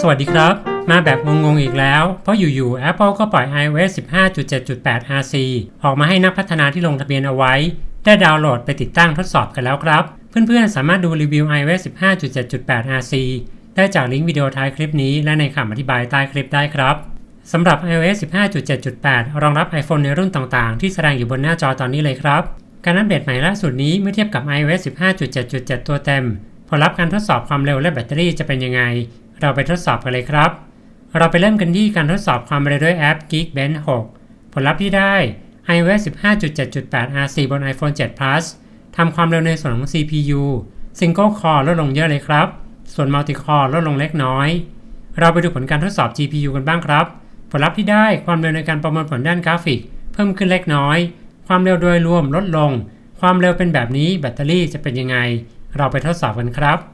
สวัสดีครับ มาแบบงงๆอีกแล้ว เพราะอยู่ๆ Apple ก็ปล่อย iOS 15.7.8 RC ออกมาให้นักพัฒนาที่ลงทะเบียนเอาไว้ ได้ดาวน์โหลดไปติดตั้งทดสอบกันแล้วครับ เพื่อนๆ สามารถดูรีวิว iOS 15.7.8 RC ได้จากลิงก์วิดีโอท้ายคลิปนี้ และในคำอธิบายใต้คลิปได้ครับสำหรับ iOS 15.7.8 รองรับ iPhone ในรุ่นต่างๆ ที่แสดงอยู่บนหน้าจอตอนนี้เลยครับ การอัปเดตใหม่ล่าสุดนี้เมื่อเทียบกับ iOS 15.7.7 ตัวเต็ม ผลลัพธ์การทดสอบความเร็วและแบตเตอรี่จะเป็นยังไง เราไปทดสอบกันเลยครับ เราไปเริ่มกันที่การทดสอบความเร็วด้วยแอป Geekbench 6 ผลลัพธ์ที่ได้ iOS 15.7.8 RC บน iPhone 7 Plus ทำความเร็วในส่วนของ CPU Single Core ลดลงเยอะเลยครับ ส่วน Multi Core ลดลงเล็กน้อย เราไปดูผลการทดสอบ GPU กันบ้างครับ ผลลัพธ์ที่ได้ความเร็วในการประมวลผลด้านกราฟิก เพิ่มขึ้นเล็กน้อย ความเร็วโดยรวมลดลง ความเร็วเป็นแบบนี้แบตเตอรี่จะเป็นยังไง เราไปทดสอบกันครับ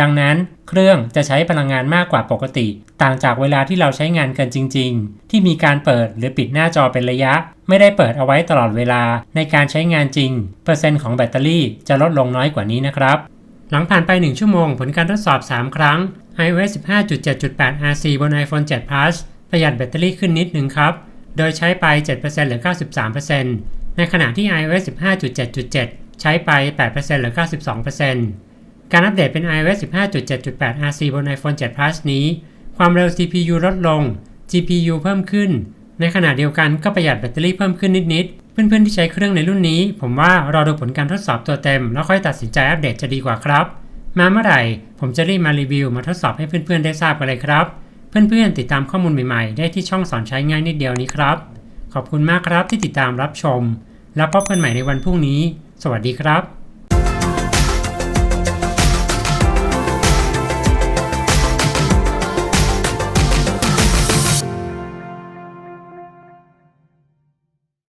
ดังนั้นเครื่องจะใช้พลังงานมากกว่าปกติ ต่างจากเวลาที่เราใช้งานกันจริง ๆ ที่มีการเปิดหรือปิดหน้าจอเป็นระยะ ไม่ได้เปิดเอาไว้ตลอดเวลาในการใช้งานจริง เปอร์เซ็นต์ของแบตเตอรี่จะลดลงน้อยกว่านี้นะครับ หลังผ่านไป 1 ชั่วโมงผลการทดสอบ 3 ครั้ง iOS 15.7.8 RC บน iPhone 7 Plus ประหยัดแบตเตอรี่ขึ้นนิดนึงครับ โดยใช้ไป7%หรือ 93%ในขณะที่ iOS 15.7.7 ใช้ไป8%หรือ 92% การอัปเดตเป็น iOS 15.7.8 RC บน iPhone 7 Plus นี้ ความเร็ว CPU ลดลง GPU เพิ่มขึ้น ในขณะเดียวกันก็ประหยัดแบตเตอรี่เพิ่มขึ้นนิด ๆ เพื่อน ๆ ที่ใช้เครื่องในรุ่นนี้ ผมว่ารอดูผลการทดสอบตัวเต็ม แล้วค่อยตัดสินใจอัปเดตจะดีกว่าครับ มาเมื่อไหร่ผมจะรีบมารีวิวมาทดสอบให้เพื่อน ๆ ได้ทราบกันเลยครับ เพื่อน ๆ ติดตามข้อมูลใหม่ ๆ ได้ที่ช่องสอนใช้ง่ายนิดเดียวนี้ครับ ขอบคุณมากครับที่ติดตามรับชม แล้วพบกันใหม่ในวันพรุ่งนี้ สวัสดีครับ